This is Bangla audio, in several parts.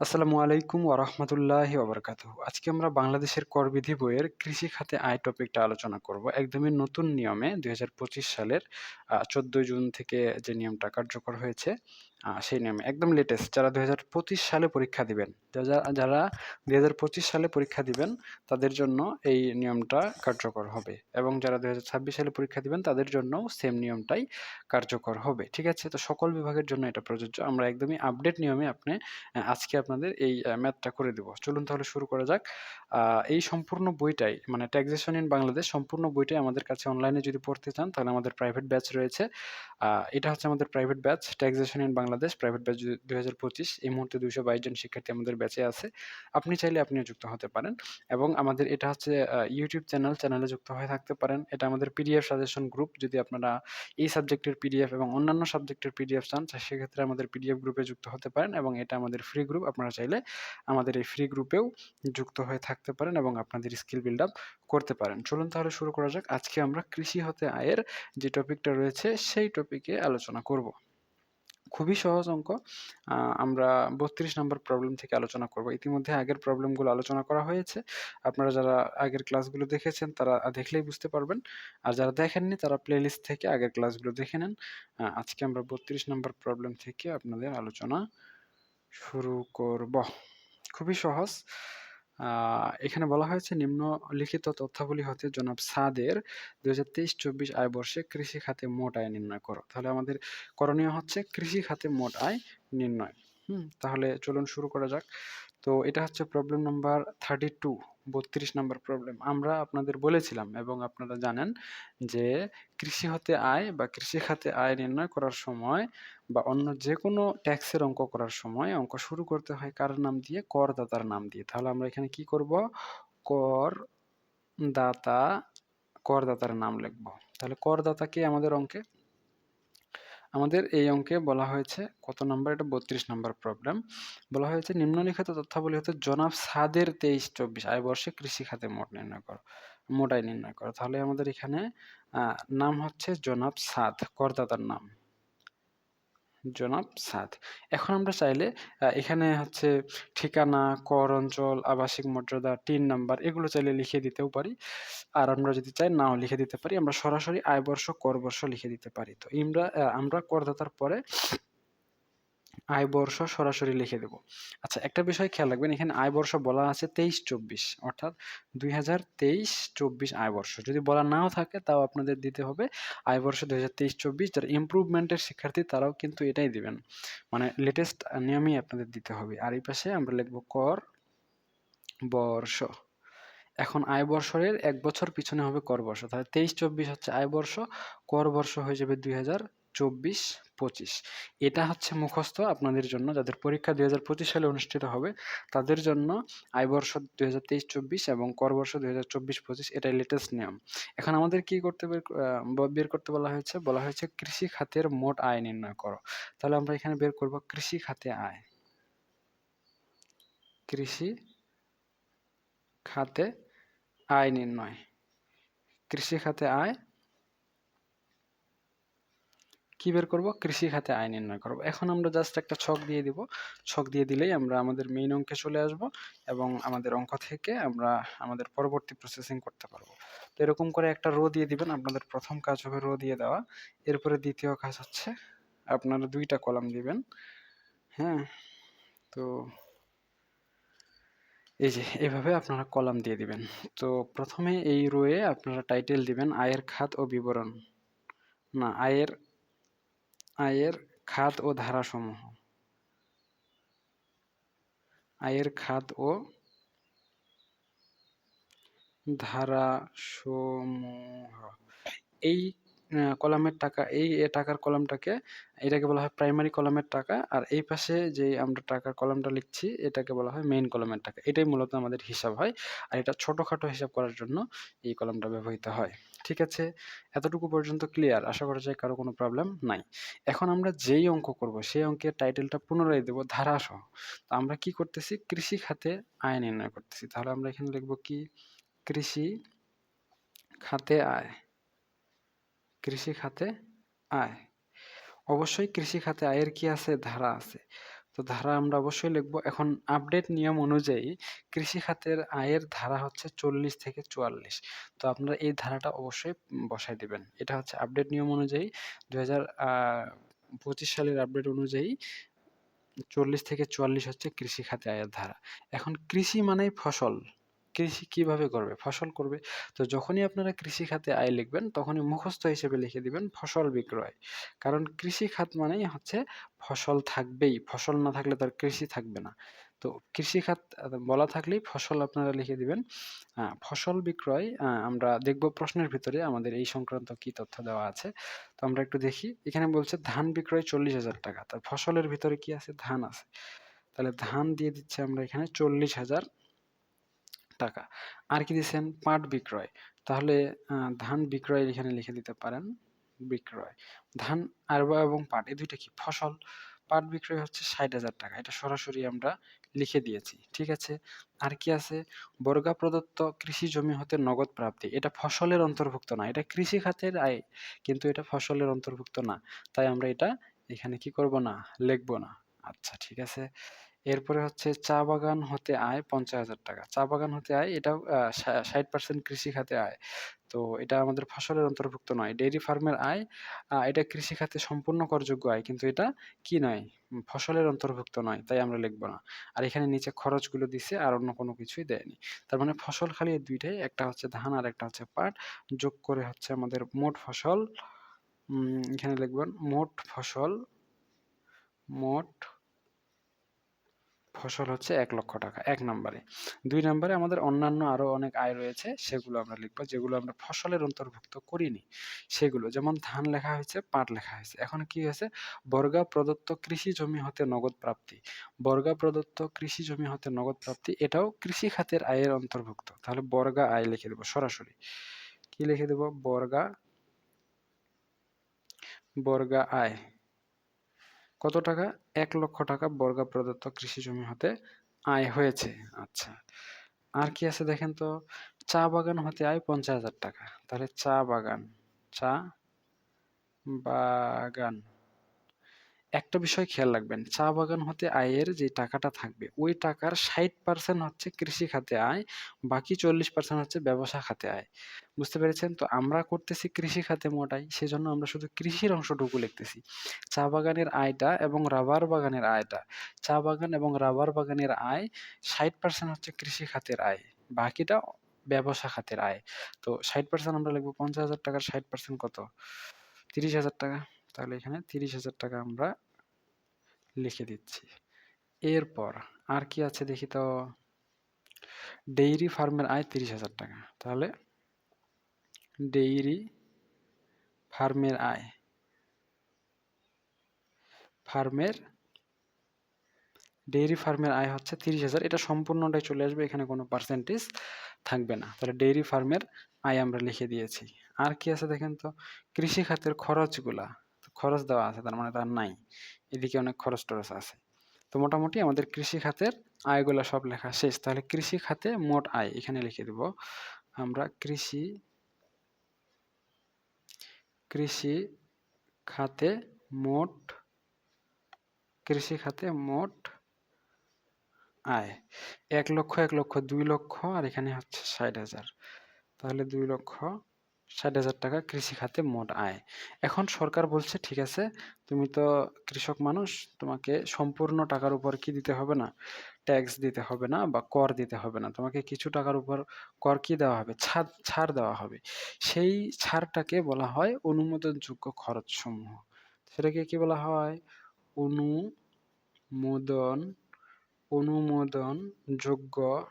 আসসালামু আলাইকুম ওরহমতুল্লাহি ওবরকাত আজকে আমরা বাংলাদেশের করবিধি বইয়ের কৃষি খাতে আয় টপিকটা আলোচনা করব। একদমই নতুন নিয়মে দুই হাজার পঁচিশ সালের চোদ্দোই জুন থেকে যে নিয়মটা কার্যকর হয়েছে সেই নিয়মে, একদম লেটেস্ট যারা দুই হাজার পঁচিশ সালে পরীক্ষা দিবেন যারা দু হাজার পঁচিশ সালে পরীক্ষা দিবেন, তাদের জন্য এই নিয়মটা কার্যকর হবে। এবং যারা দু হাজার ছাব্বিশ সালে পরীক্ষা দিবেন, তাদের জন্য সেম নিয়মটাই কার্যকর হবে। ঠিক আছে? তো সকল বিভাগের জন্য এটা প্রযোজ্য। আমরা একদমই আপডেট নিয়মে আপনি আজকে আপনাদের এই ম্যাথটা করে দেব। চলুন তাহলে শুরু করা যাক। এই সম্পূর্ণ বইটাই মানে ট্যাক্সেশন ইন বাংলাদেশ, সম্পূর্ণ বইটাই আমাদের কাছে অনলাইনে যদি পড়তে চান, তাহলে আমাদের প্রাইভেট ব্যাচ রয়েছে। এটা হচ্ছে আমাদের private batch taxation in Bangladesh private batch দুই হাজার পঁচিশ। এই মুহূর্তে দুইশো বাইশ জন শিক্ষার্থী আমাদের ব্যাচে আছে। আপনি চাইলে আপনিও যুক্ত হতে পারেন এবং আমাদের এটা হচ্ছে ইউটিউব চ্যানেল চ্যানেলে যুক্ত হয়ে থাকতে পারেন। এটা আমাদের পিডিএফ সাজেশন গ্রুপ যদি আপনারা এই সাবজেক্টের পিডিএফ এবং অন্যান্য সাবজেক্টের পিডিএফ চান সেক্ষেত্রে আমাদের পিডিএফ গ্রুপে যুক্ত হতে পারেন এবং এটা আমাদের ফ্রি গ্রুপ আপনারা চাইলে আমাদের এই ফ্রি গ্রুপেও যুক্ত হয়ে থাকতে পারেন এবং আপনাদের স্কিল বিল্ড আপ করতে পারেন। চলুন তাহলে শুরু করা যাক। আজকে আমরা কৃষি হতে আয়ের যে টপিকটা রয়েছে, সেই টপিকে আলোচনা করব। খুবই সহজ অঙ্ক। আমরা বত্রিশ নম্বর প্রবলেম থেকে আলোচনা করব। ইতিমধ্যে আগের প্রবলেমগুলো আলোচনা করা হয়েছে। আপনারা যারা আগের ক্লাসগুলো দেখেছেন, তারা দেখলেই বুঝতে পারবেন। আর যারা দেখেননি, তারা প্লেলিস্ট থেকে আগের ক্লাসগুলো দেখে নেন। আজকে আমরা বত্রিশ নম্বর প্রবলেম থেকে আপনাদের আলোচনা শুরু করব। খুবই সহজ। এখানে বলা হয়েছে, নিম্নলিখিত তথ্যগুলি হচ্ছে, জনাব সাদের দু হাজার তেইশ চব্বিশ আয় বর্ষে কৃষি খাতে মোট আয় নির্ণয় করো। তাহলে আমাদের করণীয় হচ্ছে, কৃষি খাতে মোট আয় নির্ণয়। হুম, তাহলে চলুন শুরু করা যাক। তো এটা হচ্ছে প্রবলেম নাম্বার থার্টি টু বত্রিশ নাম্বার প্রবলেম আমরা আপনাদের বলেছিলাম এবং আপনারা জানেন যে কৃষি হতে আয় বা কৃষি খাতে আয় নির্ণয় করার সময় বা অন্য যে কোনো ট্যাক্সের অঙ্ক করার সময় অঙ্ক শুরু করতে হয় কার নাম দিয়ে? করদাতার নাম দিয়ে। তাহলে আমরা এখানে কি করব? কর দাতা করদাতার নাম লিখব। তাহলে করদাতাকে আমাদের অঙ্কে আমাদের এই অঙ্কে বলা হয়েছে, কত নাম্বার? এটা বত্রিশ নাম্বার প্রবলেম বলা হয়েছে, নিম্নলিখিত তথ্যাবলী হতে জনাব সাদের তেইশ চব্বিশ। আয় বর্ষে কৃষি খাতে মোট নির্ণয় করো মোটাই নির্ণয় করো। তাহলে আমাদের এখানে নাম হচ্ছে জনাব সাদ, করদাতার নাম। জনাব সাদ। এখন আমরা চাইলে এখানে হচ্ছে ঠিকানা, কর অঞ্চল, আবাসিক মর্যাদা, টিন নাম্বার এগুলো চাইলে লিখে দিতেও পারি। আর আমরা যদি চাই নাও লিখে দিতে পারি, আমরা সরাসরি আয় বর্ষ কর বর্ষ লিখে দিতে পারি। তো ইমরা আমরা করদাতার পরে আয় বর্ষ সরাসরি লিখে দেব। আচ্ছা একটা বিষয় খেয়াল রাখবেন, এখানে আয় বর্ষ বলা আছে তেইশ চব্বিশ, অর্থাৎ দুই হাজার তেইশ চব্বিশ আয় বর্ষ। যদি বলা নাও থাকে, তাও আপনাদের দিতে হবে। আয় বর্ষ দুই হাজার তেইশ চব্বিশ, যারা ইম্প্রুভমেন্টের শিক্ষার্থী, তারাও কিন্তু এটাই দিবেন। মানে লেটেস্ট নিয়মই আপনাদের দিতে হবে। আর এই পাশে আমরা লিখব কর বর্ষ। এখন আয় বর্ষের এক বছর পিছনে হবে কর বর্ষ। তাহলে তেইশ চব্বিশ হচ্ছে আয় বর্ষ, কর বর্ষ হয়ে যাবে দুই হাজার চব্বিশ পঁচিশ। এটা হচ্ছে মুখস্থ আপনাদের জন্য। যাদের পরীক্ষা দুই হাজার পঁচিশ সালে অনুষ্ঠিত হবে, তাদের জন্য আয় বর্ষ দুই হাজার তেইশ চব্বিশ এবং করবর্ষ দুই হাজার চব্বিশ পঁচিশ, এটাই লেটেস্ট নিয়ম। এখন আমাদের কি করতে বের করতে বলা হয়েছে? বলা হয়েছে কৃষি খাতের মোট আয় নির্ণয় করো। তাহলে আমরা এখানে বের করব কৃষি খাতে আয়। কৃষি খাতে আয় নির্ণয়। কৃষি খাতে আয় কি বের করব? কৃষি খাতে আয় নির্ণয় করব। এখন আমরা জাস্ট একটা ছক দিয়ে দিব। ছক দিয়ে দিলেই আমরা আমাদের মেইন অঙ্কে চলে আসব এবং আমাদের অঙ্ক থেকে আমরা আমাদের পরবর্তী প্রসেসিং করতে পারব। তো এরকম করে একটা রো দিয়ে দিবেন। আপনাদের প্রথম কাজ হবে রো দিয়ে দেওয়া। এরপরে দ্বিতীয় কাজ হচ্ছে আপনারা দুইটা কলাম দিবেন। হ্যাঁ? তো এই যে, এভাবে আপনারা কলাম দিয়ে দিবেন। তো প্রথমে এই রোয়ে আপনারা টাইটেল দিবেন আয়ের খাত ও বিবরণ। না, আয়ের আয়ের খাত ও ধারাসমূহ। আয়ের খাত ও ধারাসমূহ। এই কলামের টাকা, এই টাকার কলামটাকে, এটাকে বলা হয় প্রাইমারি কলামের টাকা, আর এই পাশে যে আমরা টাকার কলামটা লিখছি, এটাকে বলা হয় মেইন কলামের টাকা। এটাই মূলত আমাদের হিসাব হয়, আর এটা ছোটোখাটো হিসাব করার জন্য এই কলামটা ব্যবহৃত হয়। ঠিক আছে? এতটুকু পর্যন্ত ক্লিয়ার আশা করা যায় কারও কোনো প্রবলেম নাই। এখন আমরা যেই অঙ্ক করব, সেই অঙ্কের টাইটেলটা পুনরায় দেবো ধারাসহ। তো আমরা কি করতেছি? কৃষি খাতে আয় নির্ণয় করতেছি। তাহলে আমরা এখানে লিখব কি? কৃষি খাতে আয়। কৃষি খাতে আয়। অবশ্যই কৃষি খাতে আয়ের কি আছে? ধারা আছে। তো ধারা আমরা অবশ্যই লিখব। এখন আপডেট নিয়ম অনুযায়ী কৃষি খাতের আয়ের ধারা হচ্ছে চল্লিশ থেকে চুয়াল্লিশ। তো আপনারা এই ধারাটা অবশ্যই বসাই দিবেন। এটা হচ্ছে আপডেট নিয়ম অনুযায়ী দু হাজার পঁচিশ সালের আপডেট অনুযায়ী চল্লিশ থেকে চুয়াল্লিশ হচ্ছে কৃষি খাতে আয়ের ধারা। এখন কৃষি মানেই ফসল। কৃষি কীভাবে করবে? ফসল করবে? তো যখনই আপনারা কৃষি খাতে আয় লিখবেন, তখনই মুখস্থ হিসেবে লিখে দিবেন ফসল বিক্রয়। কারণ কৃষি খাত মানেই হচ্ছে ফসল থাকবেই, ফসল না থাকলে তার কৃষি থাকবে না। তো কৃষি খাত বলা থাকলেই ফসল আপনারা লিখে দিবেন। ফসল বিক্রয় আমরা দেখব প্রশ্নের ভিতরে আমাদের এই সংক্রান্ত কি তথ্য দেওয়া আছে। তো আমরা একটু দেখি, এখানে বলছে ধান বিক্রয় চল্লিশ হাজার টাকা। তার ফসলের ভিতরে কি আছে? ধান আছে। তাহলে ধান দিয়ে দিচ্ছে আমরা এখানে চল্লিশ হাজার। টাকা। আর কি দিচ্ছেন পাট বিক্রয়। তাহলে ধান বিক্রয় এখানে লিখে দিতে পারেন। বিক্রয়। ধান আর এবং পাট, এই দুইটা কি ফসল? পাট বিক্রয় হচ্ছে ষাট হাজার টাকা। এটা সরাসরি আমরা লিখে দিয়েছি। ঠিক আছে? আর কি আছে? বর্গা প্রদত্ত কৃষি জমি হতে নগদ প্রাপ্তি। এটা ফসলের অন্তর্ভুক্ত না। এটা কৃষি খাতের আয়। কিন্তু এটা ফসলের অন্তর্ভুক্ত না। তাই আমরা এটা এখানে কি করব না? লিখব না। আচ্ছা ঠিক আছে। এরপরে হচ্ছে চা বাগান হতে আয় পঞ্চাশ হাজার টাকা। চা বাগান হতে আয় এটাও ষাট পার্সেন্ট কৃষি খাতে আয়। তো এটা আমাদের ফসলের অন্তর্ভুক্ত নয়, ডেইরি ফার্মের আয়। এটা কৃষি খাতে সম্পূর্ণ করযোগ্য আয়, কিন্তু এটা কি নয়? ফসলের অন্তর্ভুক্ত নয়, তাই আমরা লিখব না। আর এখানে নিচে খরচগুলো দিছে, আর অন্য কোনো কিছুই দেয়নি। তার মানে ফসল খালি দুইটাই, একটা হচ্ছে ধান আর একটা হচ্ছে পাট, যোগ করে হচ্ছে আমাদের মোট ফসল। এখানে লিখবেন মোট ফসল মোট ফসল হচ্ছে এক লক্ষ টাকা, এক নম্বরে। দুই নম্বরে আমাদের অন্যান্য আরও অনেক আয় রয়েছে, সেগুলো আমরা লিখব, যেগুলো আমরা ফসলের অন্তর্ভুক্ত করিনি। সেগুলো, যেমন ধান লেখা হয়েছে, পাট লেখা হয়েছে। এখন কি হয়েছে? বর্গা প্রদত্ত কৃষি জমি হতে নগদ প্রাপ্তি। বর্গা প্রদত্ত কৃষি জমি হতে নগদ প্রাপ্তি, এটাও কৃষি খাতের আয়ের অন্তর্ভুক্ত। তাহলে বর্গা আয় লিখে দেবো সরাসরি। কি লিখে দেবো? বর্গা বর্গা আয়। কত টাকা? এক লক্ষ টাকা বর্গা প্রদত্ত কৃষি জমি হতে আয় হয়েছে। আচ্ছা আর কি আছে দেখেন তো? চা বাগান হতে আয় পঞ্চাশ হাজার টাকা। তাহলে চা বাগান চা বাগান। একটা বিষয় খেয়াল রাখবেন, চা বাগান হতে আয়ের যে টাকাটা থাকবে, ওই টাকার ষাট পার্সেন্ট হচ্ছে কৃষি খাতে আয়, বাকি চল্লিশ পার্সেন্ট হচ্ছে ব্যবসা খাতে আয়। বুঝতে পেরেছেন? তো আমরা করতেছি কৃষি খাতে মোটাই, সেজন্য আমরা শুধু কৃষির অংশটুকু লিখতেছি। চা বাগানের আয়টা এবং রাবার বাগানের আয়টা। চা বাগান এবং রাবার বাগানের আয় ষাট পার্সেন্ট হচ্ছে কৃষি খাতের আয়, বাকিটা ব্যবসা খাতের আয়। তো ষাট পার্সেন্ট আমরা লিখব, পঞ্চাশ হাজার টাকার ষাট পার্সেন্ট কত? তিরিশ হাজার টাকা। তাহলে এখানে তিরিশ হাজার টাকা আমরা লিখে দিচ্ছি। এরপর আর কি আছে দেখি তো? ডেইরি ফার্মের আয় তিরিশ হাজার টাকা। তাহলে ডেইরি ফার্মের আয়, ফার্মের, ডেইরি ফার্মের আয় হচ্ছে তিরিশ হাজার। এটা সম্পূর্ণটাই চলে আসবে, এখানে কোনো পার্সেন্টেজ থাকবে না। তাহলে ডেইরি ফার্মের আয় আমরা লিখে দিয়েছি। আর কি আছে দেখেন তো? কৃষি খাতের খরচগুলা। খরচ দেওয়া আছে, তার মানে তার নাই। এদিকে অনেক খরচ টরচ আছে। তো মোটামুটি আমাদের কৃষি খাতের আয়গুলা সব লেখা শেষ। তাহলে কৃষি খাতে মোট আয়, এখানে লিখে দেব। আমরা কৃষি কৃষি খাতে মোট, কৃষি খাতে মোট আয় এক লক্ষ এক লক্ষ, দুই লক্ষ, আর এখানে হচ্ছে ষাট হাজার। তাহলে দুই লক্ষ ষাট হাজার টাকা কৃষি খাতে মোট আয়। এখন সরকার বলছে, ঠিক আছে, তুমি তো কৃষক মানুষ, তোমাকে সম্পূর্ণ টাকার উপর কি দিতে হবে না? ট্যাক্স দিতে হবে না বা কর দিতে হবে না। তোমাকে কিছু টাকার উপর কর কি দেওয়া হবে? ছাড় ছাড় দেওয়া হবে। সেই ছাড়টাকে বলা হয় অনুমোদনযোগ্য খরচ সমূহ সেটাকে কি বলা হয়? অনুমোদন, অনুমোদনযোগ্য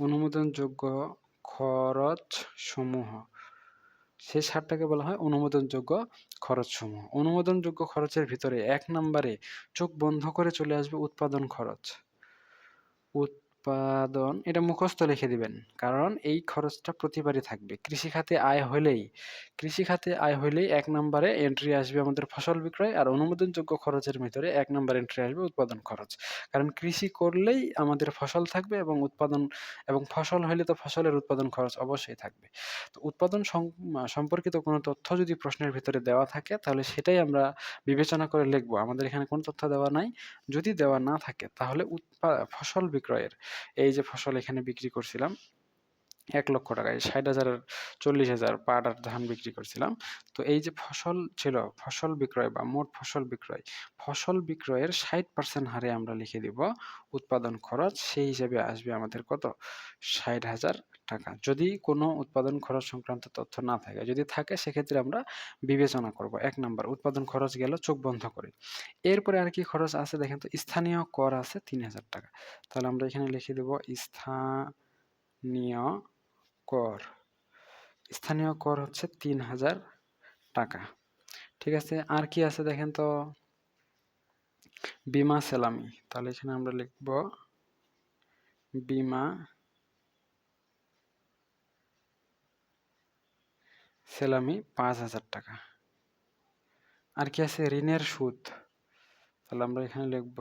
অনুমোদনযোগ্য খরচসমূহ। সেই সারটাকে বলা হয় অনুমোদনযোগ্য খরচসমূহ। অনুমোদনযোগ্য খরচের ভিতরে এক নম্বরে চোখ বন্ধ করে চলে আসবে উৎপাদন খরচ। উৎপাদন এটা মুখস্থ লিখে দিবেন। কারণ এই খরচটা প্রতিবারই থাকবে। কৃষি খাতে আয় হলেই, কৃষি খাতে আয় হলেই এক নম্বরে এন্ট্রি আসবে আমাদের ফসল বিক্রয় আর অনুমোদনযোগ্য খরচের ভিতরে এক নম্বর এন্ট্রি আসবে উৎপাদন খরচ। কারণ কৃষি করলেই আমাদের ফসল থাকবে এবং উৎপাদন, এবং ফসল হলে তো ফসলের উৎপাদন খরচ অবশ্যই থাকবে। তো উৎপাদন সম্পর্কিত কোনো তথ্য যদি প্রশ্নের ভিতরে দেওয়া থাকে, তাহলে সেটাই আমরা বিবেচনা করে লিখব। আমাদের এখানে কোনো তথ্য দেওয়া নাই। যদি দেওয়া না থাকে, তাহলে ফসল বিক্রয়ের এই যে ফসল এখানে বিক্রি করছিলাম। এক লক্ষ টাকায় ষাট হাজার চল্লিশ হাজার পাট আর ধান বিক্রি করছিলাম। তো এই যে ফসল ছিল, ফসল বিক্রয় বা মোট ফসল বিক্রয়, ফসল বিক্রয়ের ষাট পার্সেন্ট হারে আমরা লিখে দিব, উৎপাদন খরচ সেই হিসেবে আসবে আমাদের কত? ষাট হাজার টাকা। যদি কোনো উৎপাদন খরচ সংক্রান্ত তথ্য না থাকে, যদি থাকে সেক্ষেত্রে আমরা বিবেচনা করব। এক নাম্বার, উৎপাদন খরচ গেল, চোখ বন্ধ করে। এরপরে আর কি খরচ আছে দেখেন তো, স্থানীয় কর আছে তিন হাজার টাকা। তাহলে আমরা এখানে লিখে দেব, স্থানীয় কর। স্থানীয় কর হচ্ছে তিন হাজার টাকা। ঠিক আছে, আর কি আছে দেখেন তো? বিমা সেলামি। তাহলে এখানে আমরা লিখব বিমা সেলামি পাঁচ হাজার টাকা। আর কি আছে? ঋণের সুদ। তাহলে আমরা এখানে লিখব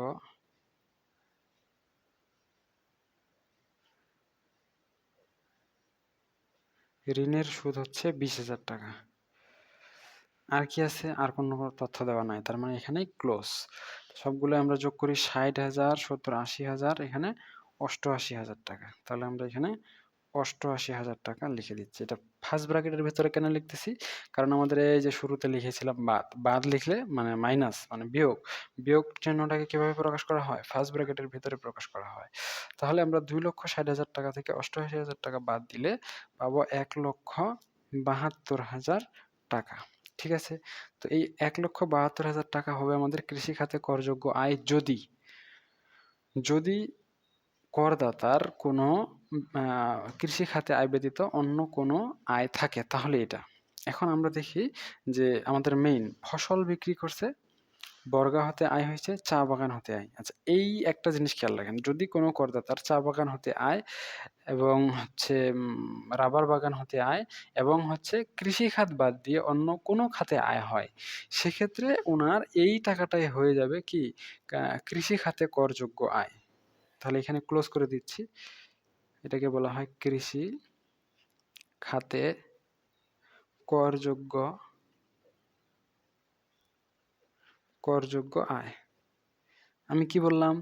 ঋণের সুদ হচ্ছে বিশ হাজার টাকা। আর কি আছে? আর কোনো তথ্য দেওয়া নাই। তার মানে এখানে ক্লোজ সবগুলো আমরা যোগ করি ষাট হাজার, সত্তর, আশি হাজার, এখানে অষ্টআশি হাজার টাকা। তাহলে আমরা এখানে অষ্টআশি হাজার টাকা লিখে দিচ্ছি। এটা ফার্স্ট ব্র্যাকেটের ভিতরে কেন লিখতেছি? কারণ আমাদের এই যে শুরুতে লিখেছিলাম বাদ বাদ লিখলে মানে মাইনাস মানে বিয়োগ বিয়োগ চিহ্নটাকে কীভাবে প্রকাশ করা হয়? ফার্স্ট ব্র্যাকেটের ভিতরে প্রকাশ করা হয়। তাহলে আমরা দুই লক্ষ ষাট হাজার টাকা থেকে অষ্টআশি হাজার টাকা বাদ দিলে পাবো এক লক্ষ বাহাত্তর হাজার টাকা। ঠিক আছে? তো এই এক লক্ষ বাহাত্তর হাজার টাকা হবে আমাদের কৃষি খাতে করযোগ্য আয় যদি যদি করদাতার কোনো কৃষি খাতে আয় ব্যতীত অন্য কোনো আয় থাকে। তাহলে এটা। এখন আমরা দেখি যে আমাদের মেইন ফসল বিক্রি করছে, বর্গা হতে আয় হয়েছে, চা বাগান হতে আয়। আচ্ছা এই একটা জিনিস খেয়াল রাখেন। যদি কোনো করদাতার চা বাগান হতে আয় এবং হচ্ছে রাবার বাগান হতে আয় এবং হচ্ছে কৃষি খাত বাদ দিয়ে অন্য কোনো খাতে আয় হয়, সেক্ষেত্রে ওনার এই টাকাটাই হয়ে যাবে কি, কৃষি খাতে করযোগ্য আয়। তাহলে এখানে ক্লোজ করে দিচ্ছি। এটাকে বলা হয় কৃষি খাতে করযোগ্য করযোগ্য আয়। আমি কি বললাম?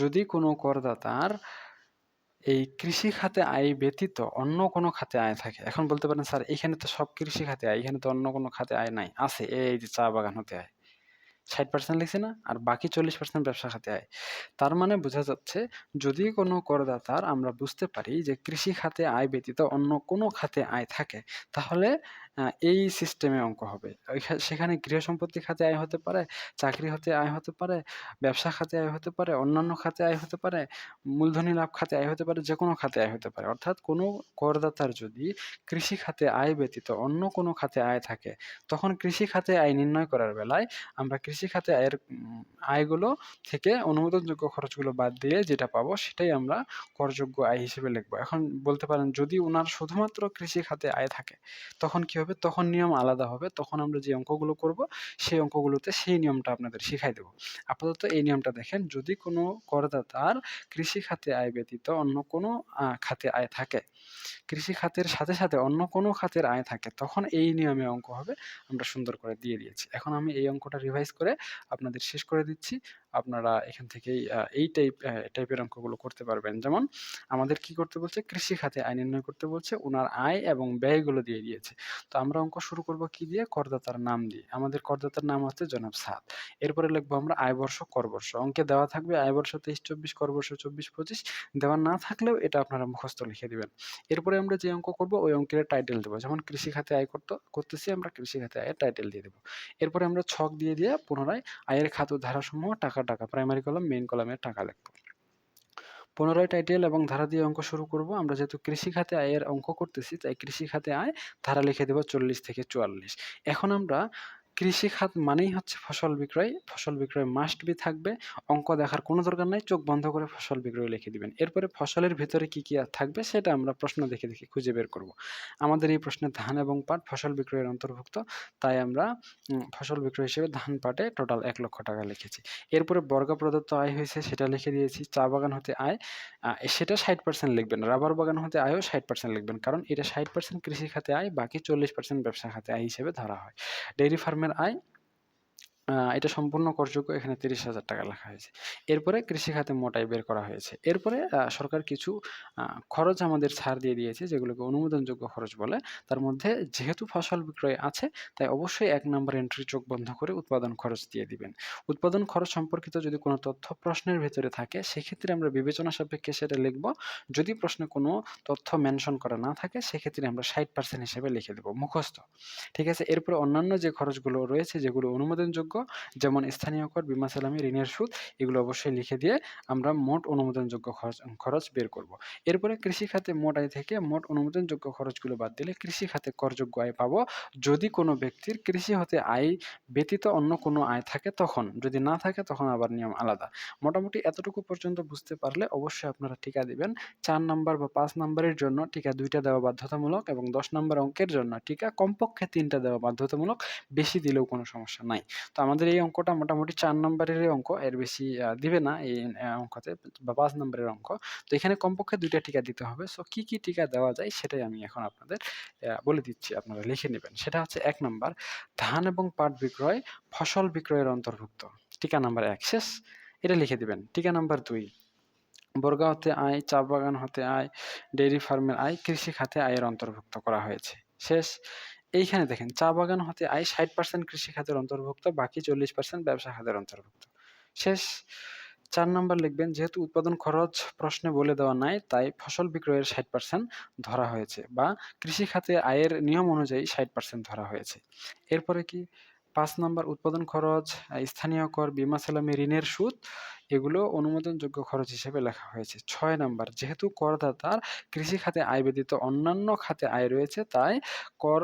যদি কোনো করদাতার এই কৃষি খাতে আয় ব্যতীত অন্য কোনো খাতে আয় থাকে, এখন বলতে পারেন, স্যার, এখানে তো সব কৃষি খাতে আয়, এখানে তো অন্য কোনো খাতে আয় নাই, আছে, এই যে চা বাগান হতে আয়। ষাট পার্সেন্ট লিখছি না, আর বাকি চল্লিশ পার্সেন্ট ব্যবসা খাতে আয়। তার মানে বোঝা যাচ্ছে, যদি কোনো করদাতার আমরা বুঝতে পারি যে কৃষি খাতে আয় ব্যতীত অন্য কোনো খাতে আয় থাকে, তাহলে এই সিস্টেমে অঙ্ক হবে। সেখানে গৃহ সম্পত্তি খাতে আয় হতে পারে, চাকরি হতে আয় হতে পারে, ব্যবসা খাতে আয় হতে পারে, অন্যান্য খাতে আয় হতে পারে, মূলধনী লাভ খাতে আয় হতে পারে যে কোনো খাতে আয় হতে পারে। অর্থাৎ কোনো করদাতার যদি কৃষি খাতে আয় ব্যতীত অন্য কোনো খাতে আয় থাকে, তখন কৃষি খাতে আয় নির্ণয় করার বেলায় আমরা কৃষি খাতে আয়ের আয়গুলো থেকে অনুমোদনযোগ্য খরচগুলো বাদ দিয়ে যেটা পাবো, সেটাই আমরা করযোগ্য আয় হিসেবে লিখব। এখন বলতে পারেন, যদি ওনার শুধুমাত্র কৃষি খাতে আয় থাকে, তখন কি তখন নিয়ম আলাদা হবে। তখন আমরা যে অঙ্কগুলো করব, সেই অঙ্কগুলোতে সেই নিয়মটা আপনাদের শিখাই দেবো। আপাতত এই নিয়মটা দেখেন, যদি কোনো করদাতার কৃষি খাতে আয় ব্যতীত অন্য কোনো খাতে আয় থাকে, কৃষি খাতের সাথে সাথে অন্য কোনো খাতের আয় থাকে, তখন এই নিয়মে অঙ্ক হবে, আমরা সুন্দর করে দিয়ে দিয়েছি। এখন আমি এই অঙ্কটা রিভাইজ করে আপনাদের শেষ করে দিচ্ছি। আপনারা এখান থেকেই এই টাইপ টাইপের অঙ্কগুলো করতে পারবেন। যেমন আমাদের কি করতে বলছে? কৃষি খাতে আয় নির্ণয় করতে বলছে। ওনার আয় এবং ব্যয়গুলো দিয়ে দিয়েছে। তো আমরা অঙ্ক শুরু করব কি দিয়ে? করদাতার নাম দিয়ে। আমাদের করদাতার নাম হচ্ছে জনাব সাদ। এরপরে লিখব আমরা আয় বর্ষ, কর বর্ষ। অঙ্কে দেওয়া থাকবে আয় বর্ষ তেইশ, চব্বিশ, কর বর্ষ চব্বিশ, পঁচিশ। দেওয়া না থাকলেও এটা আপনারা মুখস্থ লিখে দিবেন। এরপরে আমরা যে অঙ্ক করব, ওই অঙ্কের টাইটেল দেবো। যেমন কৃষি খাতে আয় করতে, করতেছি আমরা কৃষি খাতে আয়ের টাইটেল দিয়ে দেবো। এরপরে আমরা ছক দিয়ে দিয়ে পুনরায় আয়ের খাত ধারাসমূহ টাকা টাকা। প্রাইমারি কলম মেইন কলামে টাকা লিখব পুনরায় টাইটেল এবং ধারা দিয়ে অঙ্ক শুরু করব। আমরা যেহেতু কৃষি খাতে আয়ের অঙ্ক করতেছি, তাই কৃষি খাতে আয় ধারা লিখে দেব চল্লিশ থেকে চুয়াল্লিশ। এখন আমরা কৃষি খাত মানেই হচ্ছে ফসল বিক্রয়। ফসল বিক্রয় মাস্ট বি থাকবে। অঙ্ক দেখার কোনো দরকার নাই। চোখ বন্ধ করে ফসল বিক্রয় লিখে দিবেন। এরপরে ফসলের ভিতরে কি কি থাকবে সেটা আমরা প্রশ্ন দেখে দেখে খুঁজে বের করব। আমাদের এই প্রশ্নে ধান এবং পাট ফসল বিক্রয়ের অন্তর্ভুক্ত। তাই আমরা ফসল বিক্রয় হিসেবে ধান, পাটে টোটাল এক লক্ষ টাকা লিখেছি। এরপরে বর্গা প্রদত্ত আয় হয়েছে সেটা লিখে দিয়েছি। চা বাগান হতে আয় সেটা ষাট পার্সেন্ট লিখবেন। রাবার বাগান হতে আয়ও ষাট পার্সেন্ট লিখবেন। কারণ এটা ষাট পার্সেন্ট কৃষি খাতে আয়, বাকি চল্লিশ পার্সেন্ট ব্যবসা খাতে আয় হিসেবে ধরা হয়। ডেইরি ফার্মের আয় আহ, এটা সম্পূর্ণ করযোগ্য এখানে তিরিশ হাজার টাকা লেখা হয়েছে। এরপরে কৃষি খাতে মোটাই বের করা হয়েছে। এরপরে সরকার কিছু খরচ আমাদের ছাড় দিয়ে দিয়েছে, যেগুলোকে অনুমোদনযোগ্য খরচ বলে। তার মধ্যে যেহেতু ফসল বিক্রয় আছে, তাই অবশ্যই এক নম্বর এন্ট্রি চোখ বন্ধ করে উৎপাদন খরচ দিয়ে দিবেন। উৎপাদন খরচ সম্পর্কিত যদি কোনো তথ্য প্রশ্নের ভেতরে থাকে, সেক্ষেত্রে আমরা বিবেচনা সাপেক্ষে সেটা লিখব। যদি প্রশ্নে কোনো তথ্য মেনশন করা না থাকে, সেক্ষেত্রে আমরা ষাট পার্সেন্ট হিসেবে লিখে দেবো, মুখস্থ। ঠিক আছে? এরপরে অন্যান্য যে খরচগুলো রয়েছে, যেগুলো অনুমোদনযোগ্য যেমন স্থানীয় কর, বিমা, সালামি, ঋণের সুদ, এগুলো অবশ্যই লিখে দিয়ে আমরা মোট অনুমোদনযোগ্য খরচ খরচ বের করব। এরপরে কৃষি খাতে মোট আয় থেকে মোট অনুমোদনযোগ্য খরচগুলো বাদ দিলে কৃষি খাতে করযোগ্য আয় পাবো। যদি কোনো ব্যক্তির কৃষি হতে আয় ব্যতীত অন্য কোনো আয় থাকে তখন, যদি না থাকে তখন আবার নিয়ম আলাদা। মোটামুটি এতটুকু পর্যন্ত বুঝতে পারলে অবশ্যই আপনারা টিকা দিবেন। চার নাম্বার বা পাঁচ নাম্বারের জন্য টিকা দুইটা দেওয়া বাধ্যতামূলক এবং দশ নাম্বার অঙ্কের জন্য টিকা কমপক্ষে তিনটা দেওয়া বাধ্যতামূলক। বেশি দিলেও কোনো সমস্যা নাই। তো আমাদের এই অঙ্কটা মোটামুটি চার নম্বরের অঙ্ক, এর বেশি দিবে না এই অঙ্কতে, বা পাঁচ নম্বরের অঙ্ক। তো এখানে কমপক্ষে দুইটা টিকা দিতে হবে। সো কি কি টিকা দেওয়া যায় সেটাই আমি এখন আপনাদের বলে দিচ্ছি, আপনারা লিখে নেবেন। সেটা হচ্ছে এক নম্বর, ধান এবং পাট বিক্রয়, ফসল বিক্রয়ের অন্তর্ভুক্ত। টিকা নাম্বার এক, শেষ। এটা লিখে দিবেন। টিকা নাম্বার দুই, বর্গা হতে আয়, চা বাগান হতে আয়, ডেইরি ফার্মের আয়, কৃষি খাতে আয়ের অন্তর্ভুক্ত করা হয়েছে। শেষ। এইখানে দেখেন, চা বাগান হতে আয় ষাট পার্সেন্ট কৃষি খাতের অন্তর্ভুক্ত, বাকি চল্লিশ পার্সেন্ট ব্যবসা খাতের অন্তর্ভুক্ত। শেষ, চার নাম্বার লিখবেন, যেহেতু উৎপাদন খরচ প্রশ্নে বলে দেওয়া নাই, তাই ফসল বিক্রয়ের ষাট পার্সেন্ট ধরা হয়েছে বা কৃষি খাতে আয়ের নিয়ম অনুযায়ী ষাট পার্সেন্ট ধরা হয়েছে। এরপরে কি? পাঁচ নাম্বার, উৎপাদন খরচ স্থানীয় কর, বিমা, সেলামি, ঋণের সুদ এগুলো অনুমোদনযোগ্য খরচ হিসেবে লেখা হয়েছে। ছয় নাম্বার, যেহেতু করদাতার কৃষি খাতে আয় ব্যতীত অন্যান্য খাতে আয় রয়েছে, তাই কর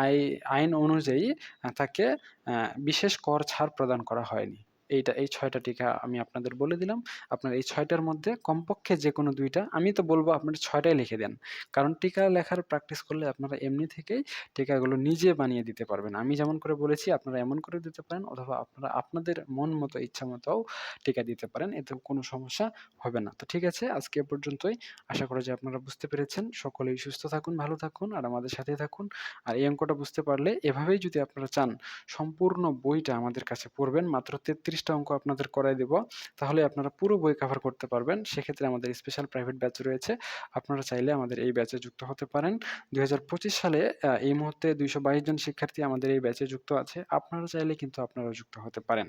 আয়, আইন অনুযায়ী তাকে বিশেষ কর ছাড় প্রদান করা হয়নি। এইটা, এই ছয়টা টিকা আমি আপনাদের বলে দিলাম। আপনার এই ছয়টার মধ্যে কমপক্ষে যে কোনো দুইটা, আমি তো বলব আপনার ছয়টাই লিখে দেন। কারণ টিকা লেখার প্র্যাকটিস করলে আপনারা এমনি থেকেই টিকাগুলো নিজে বানিয়ে দিতে পারবেন। আমি যেমন করে বলেছি, আপনারা এমন করে দিতে পারেন অথবা আপনারা আপনাদের মন মতো, ইচ্ছা মতোও টিকা দিতে পারেন। এতে কোনো সমস্যা হবে না। তো ঠিক আছে, আজকে এ পর্যন্তই। আশা করি যে আপনারা বুঝতে পেরেছেন। সকলেই সুস্থ থাকুন, ভালো থাকুন আর আমাদের সাথে থাকুন। আর এই অঙ্কটা বুঝতে পারলে এভাবেই যদি আপনারা চান, সম্পূর্ণ বইটা আমাদের কাছে পড়বেন মাত্র তেত্রিশটা অঙ্ক আপনাদের করাই দেব। তাহলে আপনারা পুরো বই কভার করতে পারবেন। সেক্ষেত্রে আমাদের স্পেশাল প্রাইভেট ব্যাচ রয়েছে। আপনারা চাইলে আমাদের এই ব্যাচে যুক্ত হতে পারেন। দুই হাজার পঁচিশ সালে এই মুহূর্তে দুইশো বাইশ জন শিক্ষার্থী আমাদের এই ব্যাচে যুক্ত আছে। আপনারা চাইলে কিন্তু আপনারা যুক্ত হতে পারেন।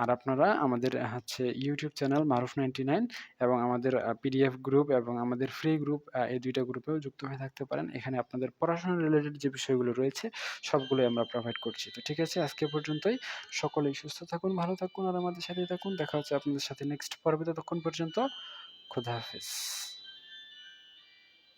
আর আপনারা আমাদের হচ্ছে YouTube channel Maruf ninety nine এবং আমাদের পিডিএফ গ্রুপ এবং আমাদের ফ্রি গ্রুপ এই দুইটা গ্রুপেও যুক্ত হয়ে থাকতে পারেন। এখানে আপনাদের পড়াশোনা রিলেটেড যে বিষয়গুলো রয়েছে, সবগুলোই আমরা প্রোভাইড করছি। তো ঠিক আছে, আজকে পর্যন্তই। সকলেই সুস্থ থাকুন, ভালো থাকুন আর আমাদের সাথে থাকুন। দেখা হচ্ছে আপনাদের সাথে নেক্সট পর্বে। ততক্ষণ পর্যন্ত, খুদা হাফেজ।